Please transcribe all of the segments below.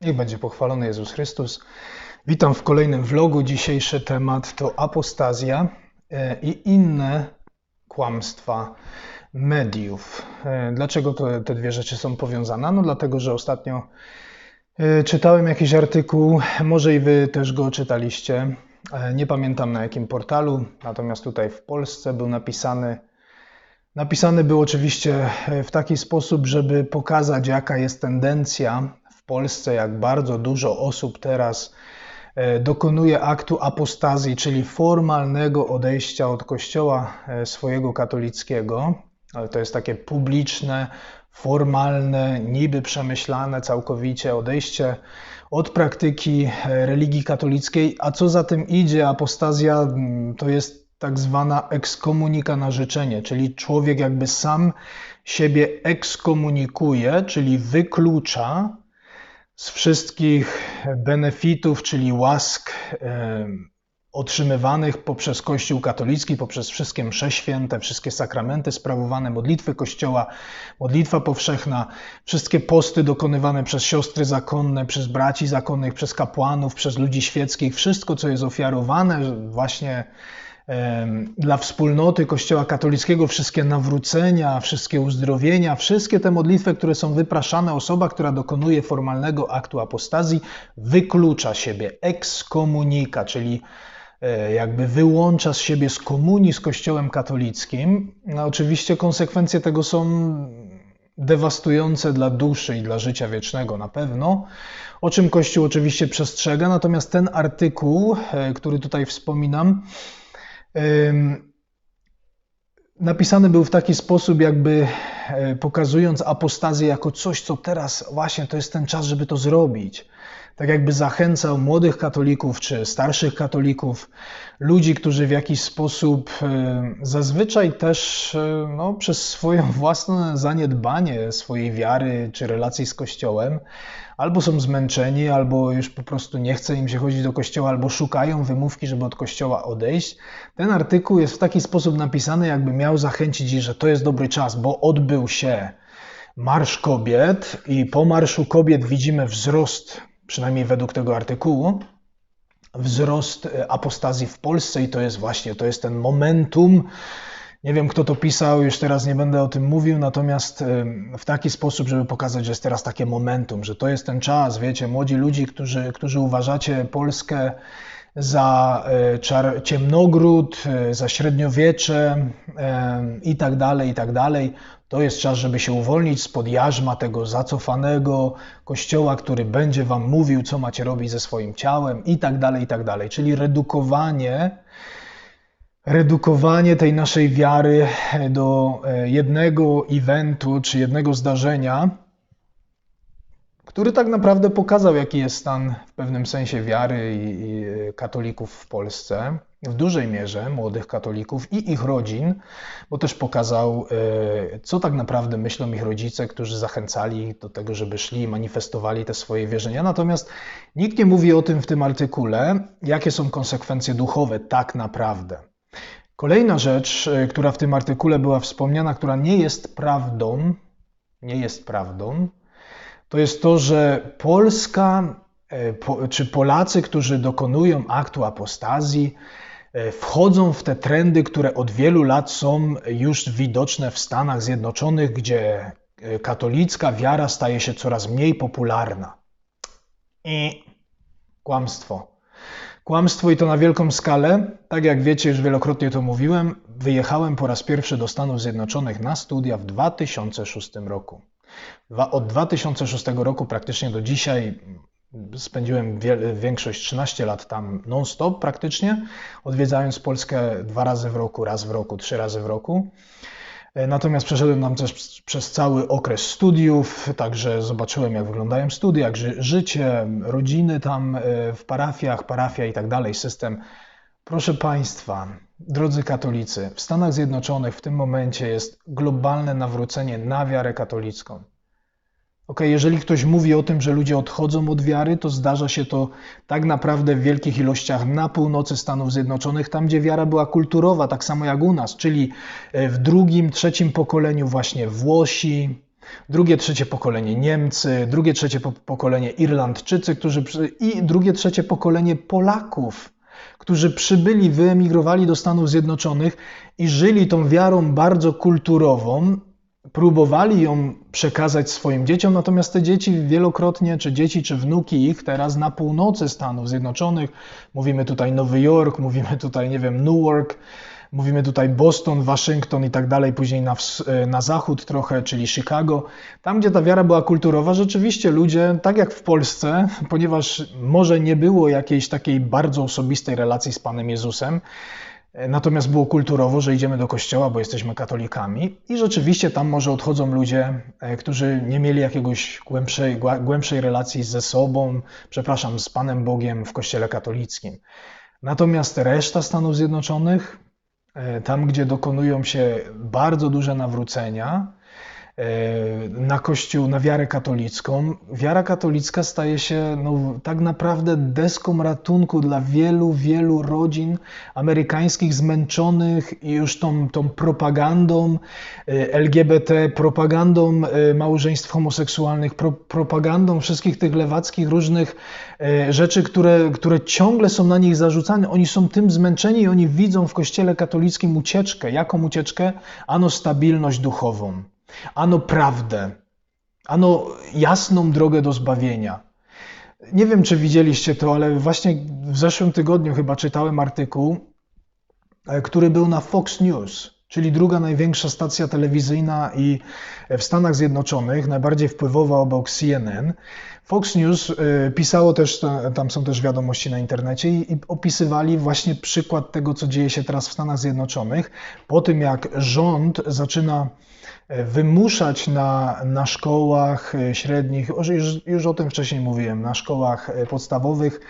Niech będzie pochwalony Jezus Chrystus. Witam w kolejnym vlogu. Dzisiejszy temat to apostazja e, i inne kłamstwa mediów. E, dlaczego to, te dwie rzeczy są powiązane? No dlatego, że ostatnio e, czytałem jakiś artykuł, może i wy też go czytaliście. Nie pamiętam na jakim portalu, natomiast tutaj w Polsce był napisany Napisany był oczywiście w taki sposób, żeby pokazać, jaka jest tendencja Polsce, jak bardzo dużo osób teraz e, dokonuje aktu apostazji, czyli formalnego odejścia od kościoła e, swojego katolickiego, ale to jest takie publiczne, formalne, niby przemyślane całkowicie odejście od praktyki e, religii katolickiej, a co za tym idzie, apostazja to jest tak zwana ekskomunika na życzenie, czyli człowiek jakby sam siebie ekskomunikuje, czyli wyklucza z wszystkich benefitów, czyli łask otrzymywanych poprzez Kościół katolicki, poprzez wszystkie msze święte, wszystkie sakramenty sprawowane, modlitwy Kościoła, modlitwa powszechna, wszystkie posty dokonywane przez siostry zakonne, przez braci zakonnych, przez kapłanów, przez ludzi świeckich, wszystko, co jest ofiarowane właśnie dla wspólnoty Kościoła katolickiego wszystkie nawrócenia, wszystkie uzdrowienia, wszystkie te modlitwy, które są wypraszane, osoba, która dokonuje formalnego aktu apostazji, wyklucza siebie, ekskomunika, czyli e, jakby wyłącza z siebie z komunii z Kościołem katolickim. No oczywiście konsekwencje tego są dewastujące dla duszy i dla życia wiecznego na pewno, o czym Kościół oczywiście przestrzega. Natomiast ten artykuł, e, który tutaj wspominam, napisany był w taki sposób, jakby e, pokazując apostazję jako coś, co teraz właśnie to jest ten czas, żeby to zrobić. Tak jakby zachęcał młodych katolików czy starszych katolików, ludzi, którzy w jakiś sposób e, zazwyczaj też e, no, przez swoją własne zaniedbanie swojej wiary czy relacji z Kościołem, albo są zmęczeni, albo już po prostu nie chce im się chodzić do kościoła, albo szukają wymówki, żeby od kościoła odejść. Ten artykuł jest w taki sposób napisany, jakby miał zachęcić ich, że to jest dobry czas, bo odbył się Marsz Kobiet i po Marszu Kobiet widzimy wzrost, przynajmniej według tego artykułu, wzrost e, apostazji w Polsce i to jest właśnie, to jest ten momentum, nie wiem, kto to pisał, już teraz nie będę o tym mówił, natomiast w taki sposób, żeby pokazać, że jest teraz takie momentum, że to jest ten czas, wiecie, młodzi ludzie, którzy, którzy uważacie Polskę za e, czar, ciemnogród, e, za średniowiecze i tak dalej, i tak dalej. To jest czas, żeby się uwolnić spod jarzma tego zacofanego kościoła, który będzie wam mówił, co macie robić ze swoim ciałem i tak dalej, i tak dalej. Czyli redukowanie redukowanie tej naszej wiary do e, jednego eventu czy jednego zdarzenia, który tak naprawdę pokazał, jaki jest stan w pewnym sensie wiary i, e, katolików w Polsce, w dużej mierze młodych katolików i ich rodzin, bo też pokazał, e, co tak naprawdę myślą ich rodzice, którzy zachęcali do tego, żeby szli i manifestowali te swoje wierzenia. Natomiast nikt nie mówi o tym w tym artykule, jakie są konsekwencje duchowe tak naprawdę. Kolejna rzecz, e, która w tym artykule była wspomniana, która nie jest prawdą, nie jest prawdą, to jest to, że Polska e, czy Polacy, którzy dokonują aktu apostazji, e, wchodzą w te trendy, które od wielu lat są już widoczne w Stanach Zjednoczonych, gdzie katolicka wiara staje się coraz mniej popularna. I kłamstwo. Kłamstwo i to na wielką skalę. Tak jak wiecie, już wielokrotnie to mówiłem, wyjechałem po raz pierwszy do Stanów Zjednoczonych na studia w 2006 roku. Od 2006 roku praktycznie do dzisiaj spędziłem większość 13 lat tam non-stop praktycznie, odwiedzając Polskę dwa razy w roku, raz w roku, trzy razy w roku. E, natomiast przeszedłem tam też przez cały okres studiów, także zobaczyłem, jak wyglądają studia, jak ży życie, rodziny tam e, w parafiach, parafia i tak dalej, system. Proszę Państwa, drodzy katolicy, w Stanach Zjednoczonych w tym momencie jest globalne nawrócenie na wiarę katolicką. Ok, jeżeli ktoś mówi o tym, że ludzie odchodzą od wiary, to zdarza się to tak naprawdę w wielkich ilościach na północy Stanów Zjednoczonych, tam gdzie wiara była kulturowa, tak samo jak u nas, czyli e, w drugim, trzecim pokoleniu właśnie Włosi, drugie, trzecie pokolenie Niemcy, drugie, trzecie pokolenie Irlandczycy, którzy i drugie, trzecie pokolenie Polaków, którzy przybyli, wyemigrowali do Stanów Zjednoczonych i żyli tą wiarą bardzo kulturową, próbowali ją przekazać swoim dzieciom, natomiast te dzieci wielokrotnie, czy dzieci, czy wnuki ich teraz na północy Stanów Zjednoczonych, mówimy tutaj Nowy Jork, mówimy tutaj, nie wiem, Newark, mówimy tutaj Boston, Waszyngton i tak dalej, później na, e, na zachód trochę, czyli Chicago. Tam, gdzie ta wiara była kulturowa, rzeczywiście ludzie, tak jak w Polsce, ponieważ może nie było jakiejś takiej bardzo osobistej relacji z Panem Jezusem, e, Natomiast było kulturowo, że idziemy do kościoła, bo jesteśmy katolikami, i rzeczywiście tam może odchodzą ludzie, e, którzy nie mieli jakiegoś głębszej, głębszej relacji ze sobą, przepraszam, z Panem Bogiem w kościele katolickim. Natomiast reszta Stanów Zjednoczonych, tam, gdzie dokonują się bardzo duże nawrócenia, E, na Kościół, na wiarę katolicką. Wiara katolicka staje się no, tak naprawdę deską ratunku dla wielu, wielu rodzin amerykańskich zmęczonych już tą, tą propagandą e, LGBT, propagandą e, małżeństw homoseksualnych, pro, propagandą wszystkich tych lewackich różnych rzeczy, które, które ciągle są na nich zarzucane. Oni są tym zmęczeni i oni widzą w Kościele katolickim ucieczkę. Jaką ucieczkę? Ano stabilność duchową ano prawdę, ano jasną drogę do zbawienia. Nie wiem, czy widzieliście to, ale właśnie w zeszłym tygodniu chyba czytałem artykuł, e, który był na Fox News, czyli druga największa stacja telewizyjna i w Stanach Zjednoczonych, najbardziej wpływowa obok CNN. Fox News e, pisało też, tam są też wiadomości na internecie i opisywali właśnie przykład tego, co dzieje się teraz w Stanach Zjednoczonych, po tym jak rząd zaczyna wymuszać na, na szkołach e, średnich, już, już o tym wcześniej mówiłem, na szkołach e, podstawowych,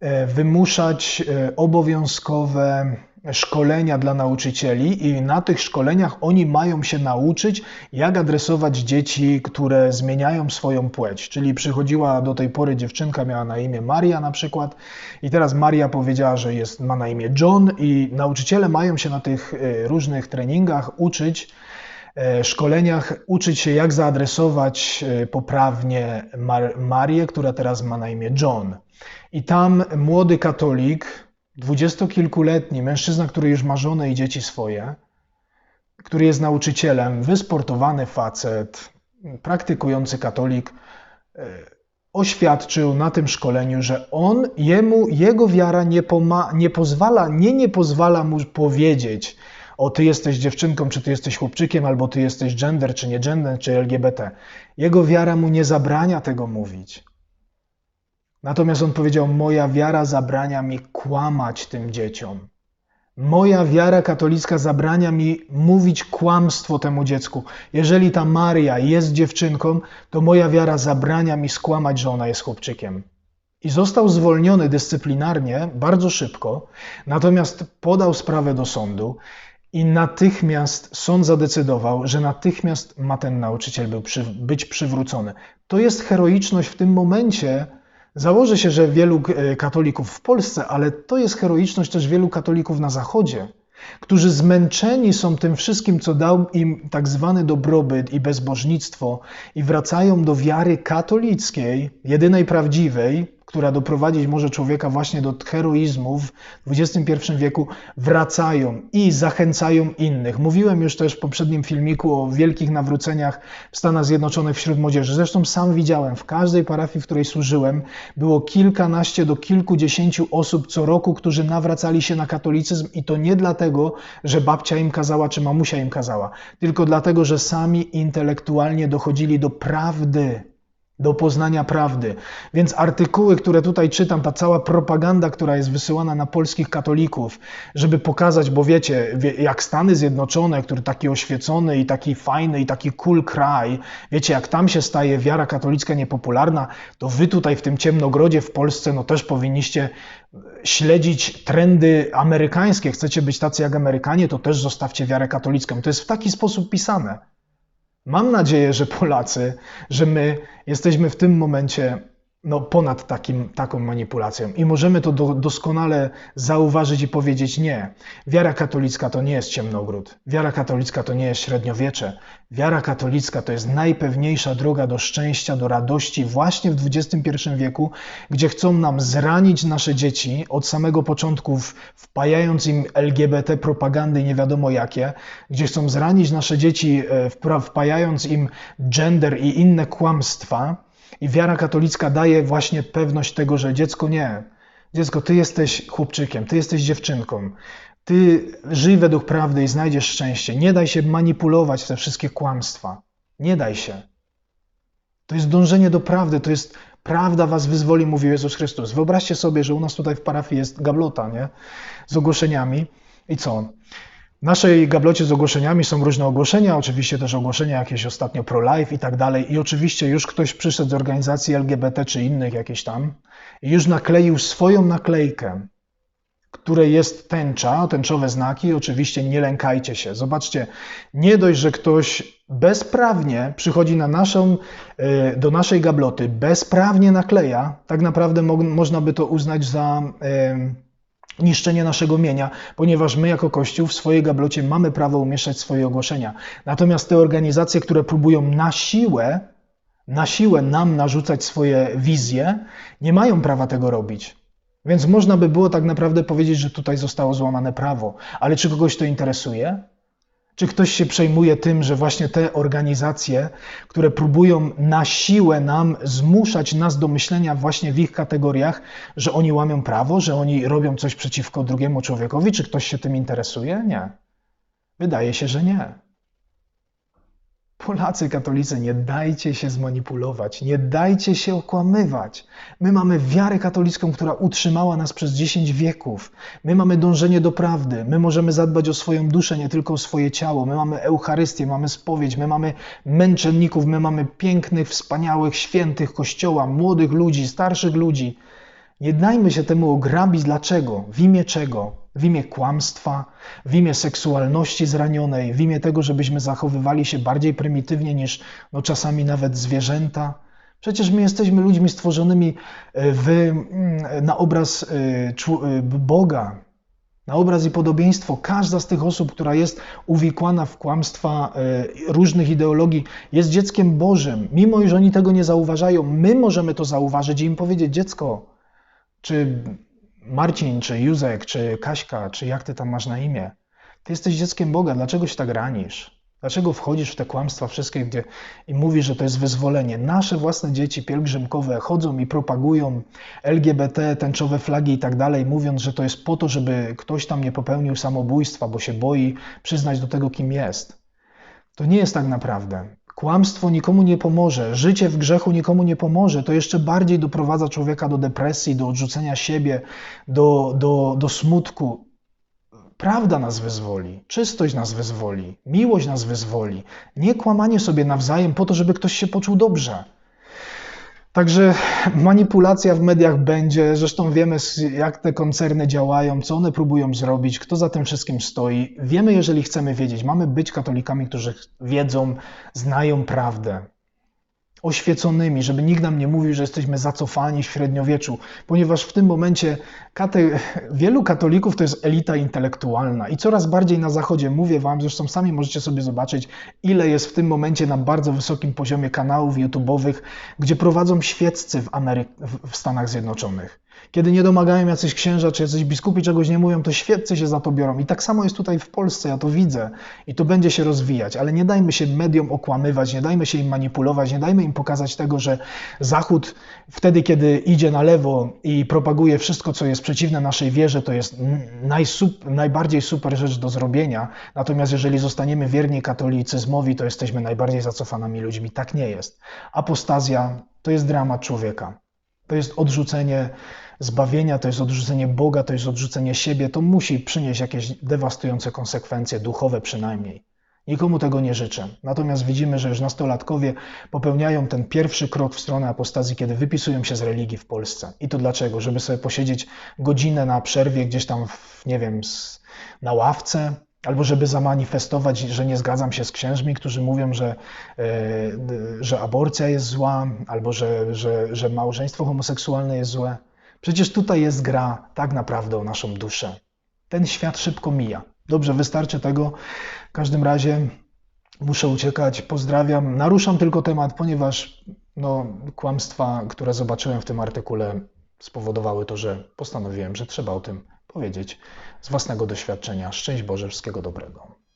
e, wymuszać obowiązkowe szkolenia dla nauczycieli i na tych szkoleniach oni mają się nauczyć, jak adresować dzieci, które zmieniają swoją płeć. Czyli przychodziła do tej pory dziewczynka, miała na imię Maria na przykład i teraz Maria powiedziała, że jest, ma na imię John i nauczyciele mają się na tych różnych treningach uczyć, E, szkoleniach uczyć się, jak zaadresować e, poprawnie Mar Marię, która teraz ma na imię John. I tam młody katolik, dwudziestokilkuletni mężczyzna, który już ma żonę i dzieci swoje, który jest nauczycielem, wysportowany facet, praktykujący katolik, e, oświadczył na tym szkoleniu, że on, jemu, jego wiara nie, nie pozwala, nie nie pozwala mu powiedzieć, o ty jesteś dziewczynką, czy ty jesteś chłopczykiem, albo ty jesteś gender, czy nie gender, czy LGBT. Jego wiara mu nie zabrania tego mówić. Natomiast on powiedział: Moja wiara zabrania mi kłamać tym dzieciom. Moja wiara katolicka zabrania mi mówić kłamstwo temu dziecku. Jeżeli ta Maria jest dziewczynką, to moja wiara zabrania mi skłamać, że ona jest chłopczykiem. I został zwolniony dyscyplinarnie bardzo szybko, natomiast podał sprawę do sądu i natychmiast sąd zadecydował, że natychmiast ma ten nauczyciel być przywrócony. To jest heroiczność w tym momencie. Założę się, że wielu e, katolików w Polsce, ale to jest heroiczność też wielu katolików na Zachodzie, którzy zmęczeni są tym wszystkim, co dał im tak zwany dobrobyt i bezbożnictwo, i wracają do wiary katolickiej, jedynej prawdziwej, która doprowadzić może człowieka właśnie do heroizmu w XXI wieku, wracają i zachęcają innych. Mówiłem już też w poprzednim filmiku o wielkich nawróceniach w Stanach Zjednoczonych wśród młodzieży. Zresztą sam widziałem, w każdej parafii, w której służyłem, było kilkanaście do kilkudziesięciu osób co roku, którzy nawracali się na katolicyzm i to nie dlatego, że babcia im kazała czy mamusia im kazała, tylko dlatego, że sami intelektualnie dochodzili do prawdy do poznania prawdy. Więc artykuły, które tutaj czytam, ta cała propaganda, która jest wysyłana na polskich katolików, żeby pokazać, bo wiecie, jak Stany Zjednoczone, który taki oświecony i taki fajny i taki cool kraj, wiecie, jak tam się staje wiara katolicka niepopularna, to wy tutaj w tym ciemnogrodzie w Polsce, no też powinniście śledzić trendy amerykańskie. Chcecie być tacy jak Amerykanie, to też zostawcie wiarę katolicką. To jest w taki sposób pisane. Mam nadzieję, że Polacy, że my jesteśmy w tym momencie no, ponad takim, taką manipulacją. I możemy to do, doskonale zauważyć i powiedzieć nie. Wiara katolicka to nie jest ciemnogród. Wiara katolicka to nie jest średniowiecze. Wiara katolicka to jest najpewniejsza droga do szczęścia, do radości właśnie w XXI wieku, gdzie chcą nam zranić nasze dzieci od samego początku, wpajając im LGBT propagandy nie wiadomo jakie, gdzie chcą zranić nasze dzieci, e, wpajając im gender i inne kłamstwa, i wiara katolicka daje właśnie pewność tego, że dziecko nie. Dziecko, ty jesteś chłopczykiem, ty jesteś dziewczynką. Ty żyj według prawdy i znajdziesz szczęście. Nie daj się manipulować w te wszystkie kłamstwa. Nie daj się. To jest dążenie do prawdy, to jest prawda was wyzwoli, mówił Jezus Chrystus. Wyobraźcie sobie, że u nas tutaj w parafii jest gablota, nie? Z ogłoszeniami. I co? W naszej gablocie z ogłoszeniami są różne ogłoszenia, oczywiście też ogłoszenia jakieś ostatnio pro-life i tak dalej. I oczywiście już ktoś przyszedł z organizacji LGBT czy innych jakieś tam i już nakleił swoją naklejkę, której jest tęcza, tęczowe znaki. Oczywiście nie lękajcie się. Zobaczcie, nie dość, że ktoś bezprawnie przychodzi na naszą, e, do naszej gabloty, bezprawnie nakleja, tak naprawdę mo można by to uznać za niszczenie naszego mienia, ponieważ my jako Kościół w swojej gablocie mamy prawo umieszczać swoje ogłoszenia. Natomiast te organizacje, które próbują na siłę, na siłę nam narzucać swoje wizje, nie mają prawa tego robić. Więc można by było tak naprawdę powiedzieć, że tutaj zostało złamane prawo. Ale czy kogoś to interesuje? Czy ktoś się przejmuje tym, że właśnie te organizacje, które próbują na siłę nam zmuszać nas do myślenia właśnie w ich kategoriach, że oni łamią prawo, że oni robią coś przeciwko drugiemu człowiekowi, czy ktoś się tym interesuje? Nie. Wydaje się, że nie. Polacy katolicy, nie dajcie się zmanipulować, nie dajcie się okłamywać. My mamy wiarę katolicką, która utrzymała nas przez 10 wieków. My mamy dążenie do prawdy, my możemy zadbać o swoją duszę, nie tylko o swoje ciało. My mamy Eucharystię, mamy spowiedź, my mamy męczenników, my mamy pięknych, wspaniałych, świętych kościoła, młodych ludzi, starszych ludzi. Nie dajmy się temu ograbić. Dlaczego? W imię czego? w imię kłamstwa, w imię seksualności zranionej, w imię tego, żebyśmy zachowywali się bardziej prymitywnie niż no, czasami nawet zwierzęta. Przecież my jesteśmy ludźmi stworzonymi e, w, mm, na obraz e, e, Boga, na obraz i podobieństwo. Każda z tych osób, która jest uwikłana w kłamstwa różnych ideologii, jest dzieckiem Bożym. Mimo, iż oni tego nie zauważają, my możemy to zauważyć i im powiedzieć: Dziecko, czy Marcin, czy Józek, czy Kaśka, czy jak ty tam masz na imię, ty jesteś dzieckiem Boga, dlaczego się tak ranisz? Dlaczego wchodzisz w te kłamstwa wszystkie gdzie, i mówisz, że to jest wyzwolenie? Nasze własne dzieci pielgrzymkowe chodzą i propagują LGBT, tęczowe flagi i tak dalej, mówiąc, że to jest po to, żeby ktoś tam nie popełnił samobójstwa, bo się boi przyznać do tego, kim jest. To nie jest tak naprawdę. Kłamstwo nikomu nie pomoże, życie w grzechu nikomu nie pomoże. To jeszcze bardziej doprowadza człowieka do depresji, do odrzucenia siebie, do, do, do smutku. Prawda nas wyzwoli, czystość nas wyzwoli, miłość nas wyzwoli. Nie kłamanie sobie nawzajem po to, żeby ktoś się poczuł dobrze. Także manipulacja w mediach będzie. Zresztą wiemy, jak te koncerny działają, co one próbują zrobić, kto za tym wszystkim stoi. Wiemy, jeżeli chcemy wiedzieć. Mamy być katolikami, którzy wiedzą, znają prawdę oświeconymi, żeby nikt nam nie mówił, że jesteśmy zacofani w średniowieczu, ponieważ w tym momencie kate... wielu katolików to jest elita intelektualna i coraz bardziej na Zachodzie, mówię Wam, zresztą sami możecie sobie zobaczyć, ile jest w tym momencie na bardzo wysokim poziomie kanałów YouTube'owych, gdzie prowadzą świeccy w, Amery... w Stanach Zjednoczonych. Kiedy nie domagają jacyś księża czy jacyś biskupi czegoś nie mówią, to świeccy się za to biorą. I tak samo jest tutaj w Polsce, ja to widzę. I to będzie się rozwijać. Ale nie dajmy się mediom okłamywać, nie dajmy się im manipulować, nie dajmy im pokazać tego, że Zachód wtedy, kiedy idzie na lewo i propaguje wszystko, co jest przeciwne naszej wierze, to jest najsup, najbardziej super rzecz do zrobienia. Natomiast jeżeli zostaniemy wierni katolicyzmowi, to jesteśmy najbardziej zacofanymi ludźmi. Tak nie jest. Apostazja to jest dramat człowieka. To jest odrzucenie zbawienia, to jest odrzucenie Boga, to jest odrzucenie siebie. To musi przynieść jakieś dewastujące konsekwencje, duchowe przynajmniej. Nikomu tego nie życzę. Natomiast widzimy, że już nastolatkowie popełniają ten pierwszy krok w stronę apostazji, kiedy wypisują się z religii w Polsce. I to dlaczego? Żeby sobie posiedzieć godzinę na przerwie gdzieś tam, w, nie wiem, na ławce, albo żeby zamanifestować, że nie zgadzam się z księżmi, którzy mówią, że, e, że aborcja jest zła, albo że, że, że małżeństwo homoseksualne jest złe. Przecież tutaj jest gra tak naprawdę o naszą duszę. Ten świat szybko mija. Dobrze, wystarczy tego. W każdym razie muszę uciekać. Pozdrawiam. Naruszam tylko temat, ponieważ no, kłamstwa, które zobaczyłem w tym artykule, spowodowały to, że postanowiłem, że trzeba o tym powiedzieć z własnego doświadczenia. Szczęść Boże, wszystkiego dobrego.